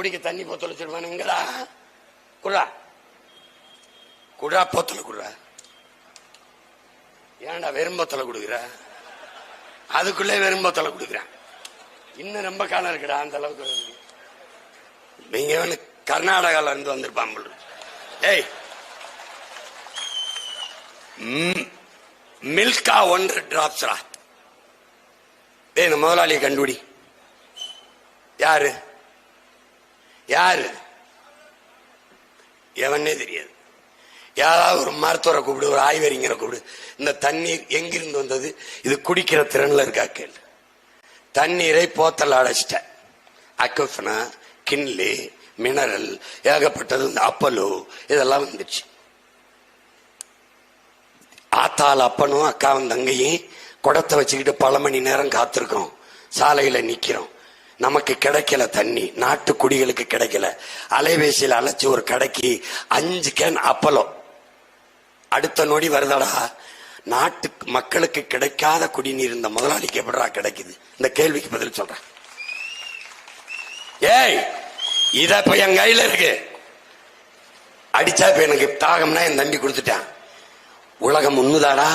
குடிக்க தண்ணி பொத்தல வச்சிருவானுங்களா குடா குடா பொத்தல குடுறா. ஏன்டா வெறும்போத்தல கொடுக்குற? அதுக்குள்ளே வெறும்போத்தல கொடுக்குறேன் இன்னும் ரொம்ப காலம் இருக்குடா அந்த அளவுக்கு வருது. நீங்க வந்து கர்நாடகால இருந்து வந்திருப்பான் போல ஏய். ம், மில்கா ஒன்று டிராப்ஸ்ரா ஏய் இந்த முதலாளியை கண்டுபிடி. யாரு? யாரு? எவனே தெரியாது. யாராவது ஒரு மருத்துவரை கூப்பிடு ஒரு ஆய்வறிஞரை கூப்பிடு. இந்த தண்ணீர் எங்கிருந்து வந்தது? இது குடிக்கிற திறன்ல இருக்கா கேள். தண்ணீரை போத்தல் அடைச்சிட்ட. அக்கஃபனா கின்லி மினரல் ஏகப்பட்டது இந்த அப்பலோ இதெல்லாம் வந்துச்சு. ஆத்தாள் அப்பனும் அக்காவும் தங்கையும் குடத்தை வச்சுக்கிட்டு பல மணி நேரம் காத்திருக்கோம். சாலையில நிக்கிறோம். நமக்கு கிடைக்கல தண்ணி நாட்டு குடிகளுக்கு கிடைக்கல. அலைபேசியில் அழைச்சி ஒரு கடைக்கு அஞ்சு கேன் அப்பலோ அடுத்த நொடி வருதடா? நாட்டு மக்களுக்கு கிடைக்காத குடிநீர் இந்த முதலாளிக்கு எப்படா கிடைக்குது. இந்த கேள்விக்கு பதில் சொல்றேன். ஏய் இத இப்ப என் கையில இருக்கு. அடிச்சா இப்ப எனக்கு தாகம்னா என் தம்பி கொடுத்துட்டான். உலகம் உண்ணுதாடா?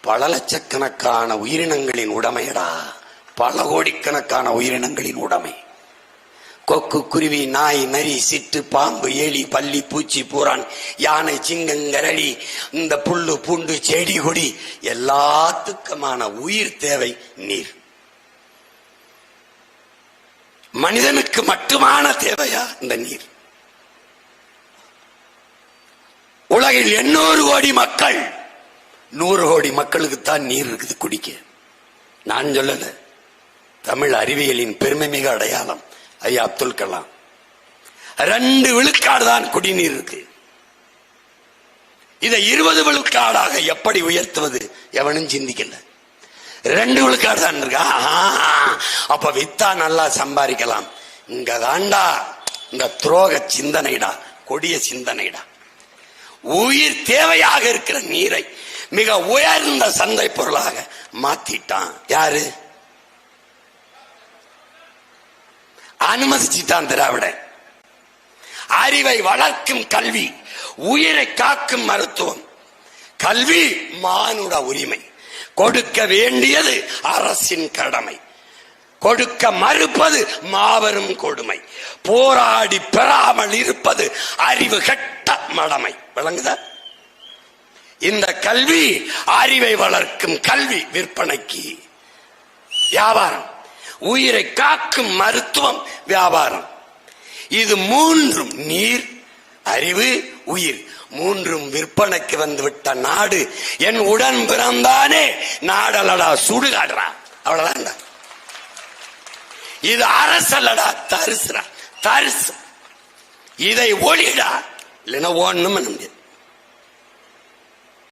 பல லட்சக்கணக்கான உயிரினங்களின் உடைமையடா. பல கோடிக்கணக்கான உயிரினங்களின் உடைமை. கொக்கு குருவி நாய் நரி சிட்டு பாம்பு எலி பள்ளி பூச்சி பூரான் யானை சிங்கங்கரடி இந்த புல்லு பூண்டு செடி கொடி எல்லாத்துக்குமான உயிர் தேவை நீர். மனிதனுக்கு மட்டுமான தேவையா இந்த நீர்? உலகில் எண்ணூறு கோடி மக்கள் நூறு கோடி மக்களுக்கு தான் நீர் இருக்குது குடிக்க. நான் சொல்லலை. தமிழ் அறிவியலின் பெருமை மிக அடையாளம். ஐயா அப்துல் கலாம். ரெண்டு விழுக்காடு தான் குடிநீர் இருக்கு. இதை இருபது விழுக்காடாக எப்படி உயர்த்துவது எவனும் சிந்திக்கல. ரெண்டு விழுக்காடு தான் இருக்கா அப்ப வித்தா நல்லா சம்பாதிக்கலாம். இங்க தாண்டா. இந்த துரோக சிந்தனைடா. கொடிய சிந்தனைடா. உயிர் தேவையாக இருக்கிற நீரை மிக உயர்ந்த சந்தை பொருளாக மாத்திட்டான். யாரு? அனுமதிச்சுட்டான் திராவிடன் அறிவை வளர்க்கும் கல்வி உயிரை காக்கும் மருத்துவம். கல்வி மானுட உரிமை. கொடுக்க வேண்டியது அரசின் கடமை. கொடுக்க மறுப்பது மாபெரும் கொடுமை. போராடி பெறாமல் இருப்பது அறிவு கெட்ட மடமை. விளங்குதா? இந்த கல்வி அறிவை வளர்க்கும் கல்வி விற்பனைக்கு. வியாபாரம். உயிரை காக்கும் மருத்துவம் வியாபாரம். இது மூன்றும் நீர் அறிவு உயிர். மூன்றும் விற்பனைக்கு வந்துவிட்ட நாடு. என் உடன் பிறந்தானே நாடலடா சுடுகாடுறா. அவ்வளவுதான் இது அரசல்லடா தரிசுடா தரிசு. இதை ஒளிடா. இல்லைன்னா ஒண்ணும்